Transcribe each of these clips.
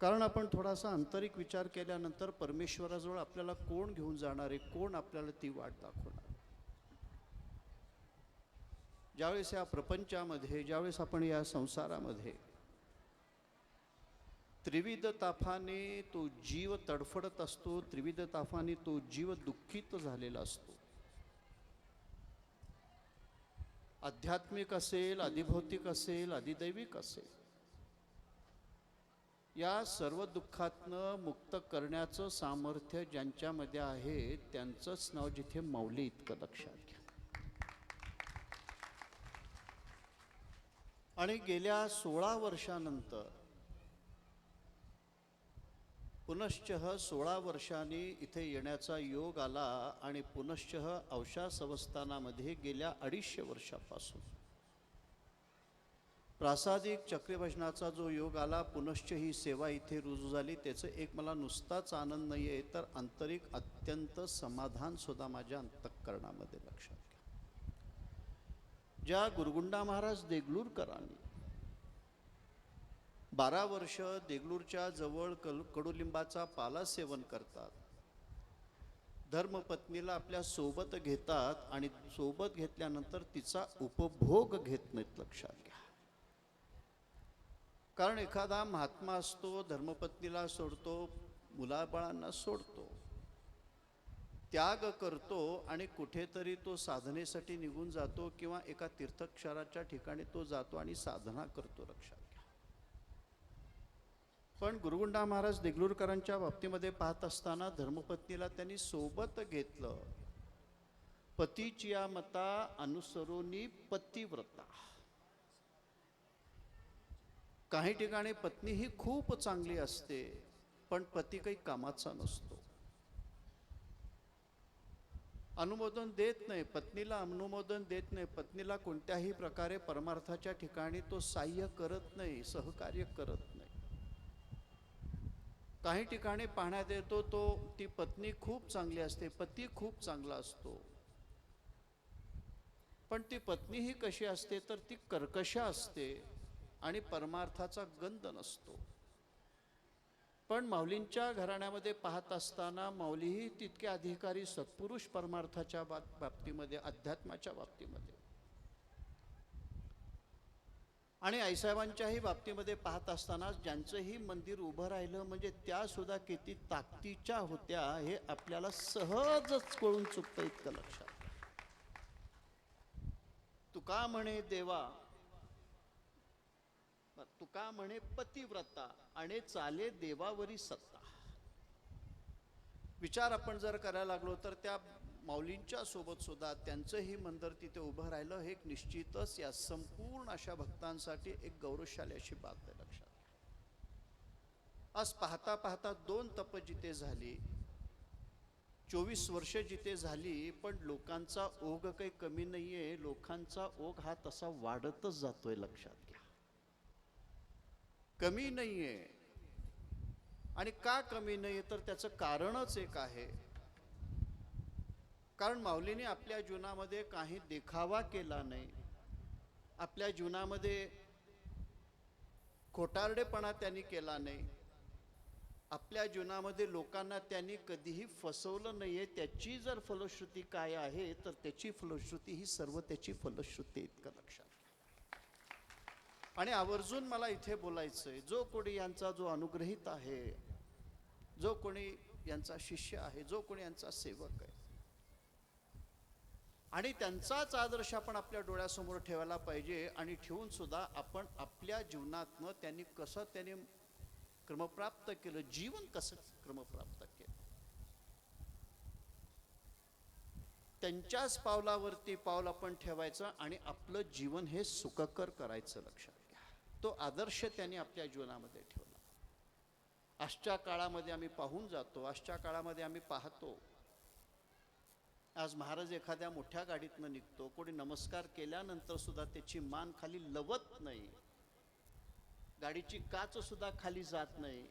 कारण आपण थोडासा आंतरिक विचार केल्यानंतर परमेश्वराजवळ आपल्याला कोण घेऊन जाणार आहे कोण आपल्याला ती वाट दाखवणार? ज्यावेळेस या प्रपंचामध्ये ज्यावेळेस आपण या संसारामध्ये त्रिविध ताफाने तो जीव तडफडत असतो त्रिविध ताफाने तो जीव दुःखित झालेला असतो. आध्यात्मिक असेल अधिभौतिक असेल अधिदैविक असेल या सर्व दुःखातनं मुक्त करण्याचं सामर्थ्य ज्यांच्यामध्ये आहे त्यांचंच नाव जिथे माऊली इतकं लक्षात घ्या. आणि गेल्या सोळा वर्षानंतर पुनश्च सोळा वर्षांनी इथे येण्याचा योग आला आणि पुनश्च अवशा संस्थानामध्ये गेल्या अडीचशे वर्षापासून प्रासादिक चक्रीभजनाचा जो योग आला पुनश्च ही सेवा इथे रुजू झाली. त्याचं एक मला नुसताच आनंद नाही आहे तर आंतरिक अत्यंत समाधानसुद्धा माझ्या अंतःकरणामध्ये लक्षात घ्या. ज्या गुरुगुंडा महाराज देगलूरकरांनी बारा वर्ष देगलूरच्या जवळ कल कडुलिंबाचा पाला सेवन करतात धर्मपत्नीला आपल्यासोबत घेतात आणि सोबत घेतल्यानंतर तिचा उपभोग घेत नाहीत लक्षात घ्या. कारण एखादा महात्मा असतो धर्मपत्नीला सोडतो मुलाबाळांना सोडतो त्याग करतो आणि कुठेतरी तो साधनेसाठी निघून जातो किंवा एका तीर्थक्षराच्या ठिकाणी तो जातो आणि साधना करतो लक्षात घ्या. पण गुरुगुंडा महाराज देगलूरकरांच्या बाबतीमध्ये पाहत असताना धर्मपत्नीला त्यांनी सोबत घेतलं. पतीची या मता अनुसरोनी पतिव्रता. काही ठिकाणी पत्नी ही खूप चांगली असते पण पती काही कामाचा नसतो. अनुमोदन देत नाही पत्नीला अनुमोदन देत नाही पत्नीला कोणत्याही प्रकारे परमार्थाच्या ठिकाणी तो साह्य करत नाही सहकार्य करत नाही. काही ठिकाणी पाहण्यात येतो तो ती पत्नी खूप चांगली असते पती खूप चांगला असतो. पण ती पत्नी ही कशी असते तर ती कर्कश असते. आणि परमार्थाचा गंध नसतो. पण माऊलींच्या घराण्यामध्ये पाहत असताना माऊलीही तितके अधिकारी सत्पुरुष परमार्थाच्या बाबतीमध्ये अध्यात्माच्या बाबतीमध्ये. आणि आईसाहेबांच्याही बाबतीमध्ये पाहत असताना ज्यांचंही मंदिर उभं राहिलं म्हणजे त्या सुद्धा किती ताकदीच्या होत्या हे आपल्याला सहजच कळून चुकतं इतकं लक्षात. तुका म्हणे देवा तुका म्हणे पतिव्रता आणि चाले देवावरी सत्ता. विचार आपण जर करायला लागलो तर त्या माऊलींच्या सोबत सुद्धा त्यांचंही मंदिर तिथे उभं राहिलं हे एक निश्चितच या संपूर्ण अशा भक्तांसाठी एक गौरवशाली अशी बात आहे लक्षात. आज पाहता पाहता दोन तप जिथे झाली चोवीस वर्ष जिथे झाली पण लोकांचा ओघ काही कमी नाहीये लोकांचा ओघ हा तसा वाढतच जातोय लक्षात. कमी नाही आहे आणि का कमी नाहीये तर त्याचं कारणच एक आहे. कारण माऊलीने आपल्या जीवनामध्ये काही देखावा केला नाही. आपल्या जीवनामध्ये खोटारडेपणा त्यांनी केला नाही. आपल्या जीवनामध्ये लोकांना त्यांनी कधीही फसवलं नाहीये. त्याची जर फलश्रुती काय आहे तर त्याची फलश्रुती ही सर्व त्याची फलश्रुती इतकं लक्षात? आणि आवर्जून मला इथे बोलायचं आहे जो कोणी यांचा जो अनुग्रहित आहे जो कोणी यांचा शिष्य आहे जो कोणी यांचा सेवक आहे. आणि त्यांचाच आदर्श आपण आपल्या डोळ्यासमोर ठेवायला पाहिजे आणि ठेवून सुद्धा आपण आपल्या जीवनातनं त्यांनी कसं त्यांनी क्रमप्राप्त केलं जीवन कसं क्रमप्राप्त केलं. त्यांच्याच पावलावरती पावल आपण ठेवायचं आणि आपलं जीवन हे सुखकर करायचं लक्षात. तो आदर्श त्यांनी आपल्या जीवनामध्ये ठेवला. आजच्या काळामध्ये आम्ही पाहून जातो आजच्या काळामध्ये आम्ही पाहतो. आज महाराज एखाद्या मोठ्या गाडीतनं निघतो कोणी नमस्कार केल्यानंतर सुद्धा त्याची मान खाली लवत नाही. गाडीची काच सुद्धा खाली जात नाही.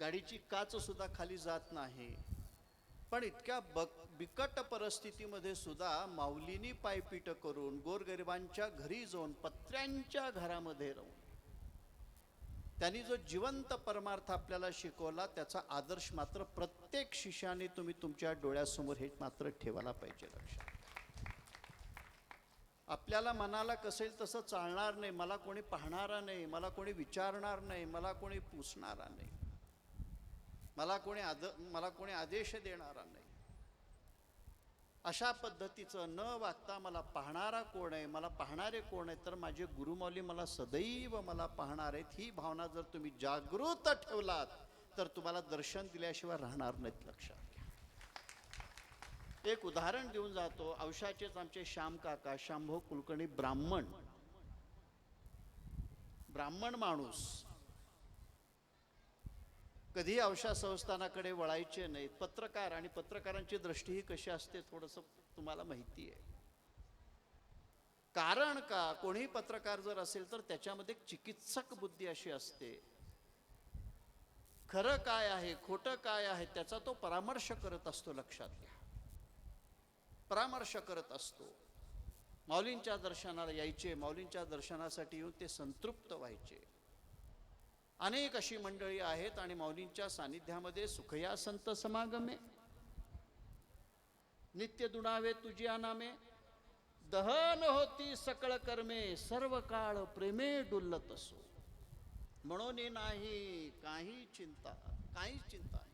गाडीची काच सुद्धा खाली जात नाही. पण इतक्या बक बिकट परिस्थितीमध्ये सुद्धा माऊलीनी पायपीट करून गोरगरिबांच्या घरी जाऊन पत्र्यांच्या घरामध्ये राहून त्यांनी जो जिवंत परमार्थ आपल्याला शिकवला त्याचा आदर्श मात्र प्रत्येक शिष्याने तुम्ही तुमच्या डोळ्यासमोर हे मात्र ठेवायला पाहिजे लक्षात. आपल्याला मनाला कसेल तसं चालणार नाही. मला कोणी पाहणारा नाही मला कोणी विचारणार नाही मला कोणी पुसणारा नाही. मला कोणी आद मला कोणी आदेश देणारा नाही. अशा पद्धतीचं न वागता मला पाहणारा कोण आहे मला पाहणारे कोण आहे तर माझे गुरुमौली मला सदैव मला पाहणार आहेत. ही भावना जर तुम्ही जागृत ठेवलात तर तुम्हाला दर्शन दिल्याशिवाय राहणार नाहीत लक्षात घ्या. एक उदाहरण देऊन जातो. औषाचेच आमचे श्याम काका शांभो कुलकर्णी ब्राह्मण. ब्राह्मण माणूस. कधी अवशा संस्थानाकडे वळायचे नाहीत. पत्रकार आणि पत्रकारांची दृष्टी ही कशी असते थोडंसं तुम्हाला माहिती आहे. कारण का? कोणीही पत्रकार जर असेल तर त्याच्यामध्ये एक चिकित्सक बुद्धी अशी असते. खरं काय आहे खोटं काय आहे त्याचा तो परामर्श करत असतो लक्षात घ्या. परामर्श करत असतो. माऊलींच्या दर्शनाला यायचे माऊलींच्या दर्शनासाठी येऊन ते संतृप्त व्हायचे. अनेक अशी मंडळी आहेत आणि मौलींच्या सानिध्यामध्ये सुखया संत समागमे. नित्य दुणावे तुझी अनामे दहन होती सकळ कर्मे सर्व काळ प्रेमे डुल्लत असो. म्हणून नाही काही चिंता काही चिंता नाही.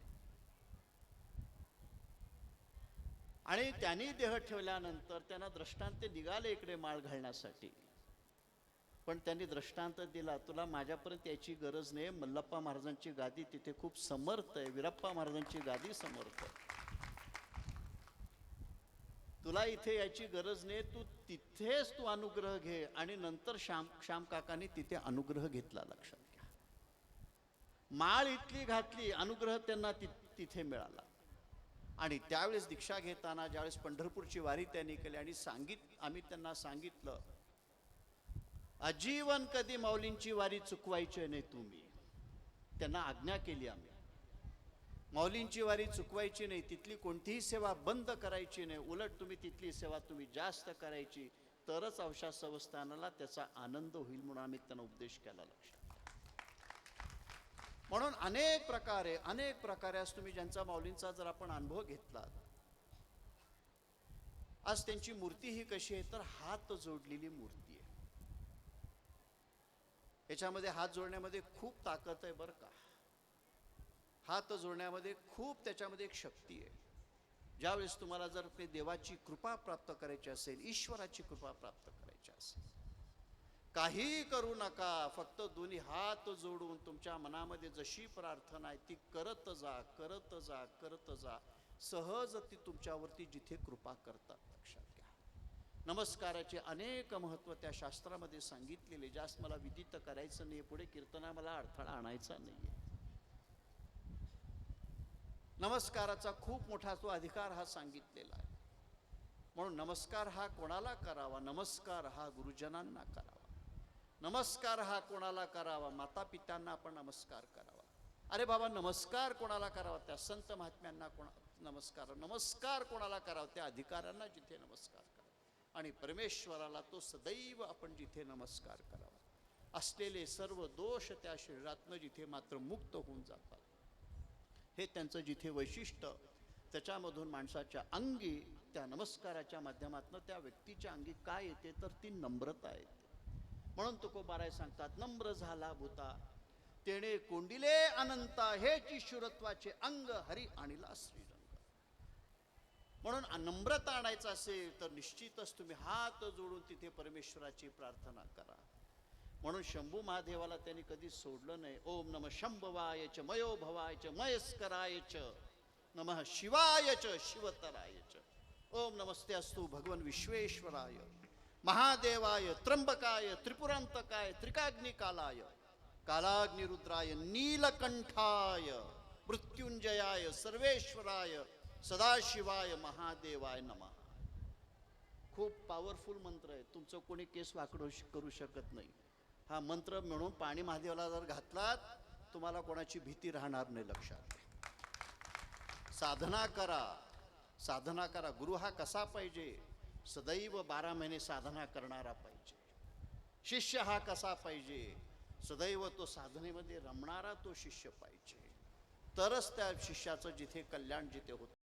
आणि त्यांनी देह ठेवल्यानंतर त्यांना दृष्टांत निघाले इकडे माळ घालण्यासाठी. पण त्यांनी दृष्टांत दिला तुला माझ्यापर्यंत याची गरज नाही. मल्लप्पा महाराजांची गादी तिथे खूप समर्थ आहे. विरप्पा महाराजांची गादी समर्थ आहे. तुला इथे याची गरज नाही. तू तिथेच तू अनुग्रह घे आणि नंतर श्याम श्याम काकांनी तिथे अनुग्रह घेतला लक्षात घ्या. माळ इथली घातली अनुग्रह त्यांना ति तिथे मिळाला. आणि त्यावेळेस दीक्षा घेताना ज्यावेळेस पंढरपूरची वारी त्यांनी केली आणि सांगित आम्ही त्यांना सांगितलं आजीवन कधी माऊलींची वारी चुकवायची नाही तुम्ही. त्यांना आज्ञा केली आम्ही. माऊलींची वारी चुकवायची नाही तिथली कोणतीही सेवा बंद करायची नाही उलट तुम्ही तिथली सेवा तुम्ही जास्त करायची तरच अवशा संस्थानाला त्याचा आनंद होईल म्हणून आम्ही त्यांना उपदेश केला लक्षात म्हणून अनेक प्रकारे अनेक प्रकारे आज तुम्ही ज्यांचा माऊलींचा जर आपण अनुभव घेतला आज त्यांची मूर्ती ही कशी आहे तर हात जोडलेली मूर्ती आहे. याच्यामध्ये हात जोडण्यामध्ये खूप ताकद आहे बरं का. हात जोडण्यामध्ये खूप त्याच्यामध्ये एक शक्ती आहे. ज्यावेळेस तुम्हाला जर ते देवाची कृपा प्राप्त करायची असेल ईश्वराची कृपा प्राप्त करायची असेल काही करू नका फक्त दोन्ही हात जोडून तुमच्या मनामध्ये जशी प्रार्थना आहे ती करत जा करत जा करत जा. सहज ती तुमच्यावरती जिथे कृपा करतात लक्षात नमस्काराचे अनेक महत्त्व त्या शास्त्रामध्ये सांगितलेले जास्त मला विदित करायचं नाही पुढे कीर्तना मला अडथळा आणायचा नाहीये. नमस्काराचा खूप मोठा तो अधिकार हा सांगितलेला आहे. म्हणून नमस्कार हा कोणाला करावा? नमस्कार हा गुरुजनांना करावा. नमस्कार हा कोणाला करावा? माता पित्यांना आपण नमस्कार करावा. अरे बाबा नमस्कार कोणाला करावा? त्या संत महात्म्यांना कोणा नमस्कार. नमस्कार कोणाला करावा? त्या अधिकाऱ्यांना जिथे नमस्कार करावा आणि परमेश्वराला तो सदैव आपण जिथे नमस्कार करावा. असलेले सर्व दोष त्या शरीरातनं जिथे मात्र मुक्त होऊन जातात. हे त्यांचं जिथे वैशिष्ट्य त्याच्यामधून माणसाच्या अंगी त्या नमस्काराच्या माध्यमातून त्या व्यक्तीच्या अंगी काय येते तर ती नम्रता येते. म्हणून तुकोबाराय सांगतात नम्र झाला भूता तेणे कोंडिले अनंता हेची शुरत्वाचे अंग हरी आणिला श्रीरंग म्हणून नम्रता आणायचं असेल तर निश्चितच तुम्ही हात जोडून तिथे परमेश्वराची प्रार्थना करा. म्हणून शंभू महादेवाला त्यांनी कधी सोडलं नाही. ओम नम शंभवाय च मयो भवाय च मयस्कराय च नमः शिवाय च च. ओम नमस्ते अस्तु भगवन विश्वेश्वराय. महादेवाय त्र्यंबकाय त्रिपुरांतकाय त्रिकाग्निकालाय. कालाग्निरुद्राय नीलकंठाय. मृत्युंजयाय सर्वेश्वराय. सदाशिवाय महादेवाय नमः. खूप पॉवरफुल मंत्र आहे. तुमचं कोणी केस वाकडू करू शकत नाही. हा मंत्र म्हणून पाणी महादेवाला जर घातलात तुम्हाला कोणाची भीती राहणार नाही लक्षात. साधना करा. साधना करा. गुरु हा कसा पाहिजे? सदैव बारा महिने साधना करणारा पाहिजे. शिष्य हा कसा पाहिजे? सदैव तो साधनेमध्ये रमणारा तो शिष्य पाहिजे. तरच त्या शिष्याचं जिथे कल्याण जिथे होतं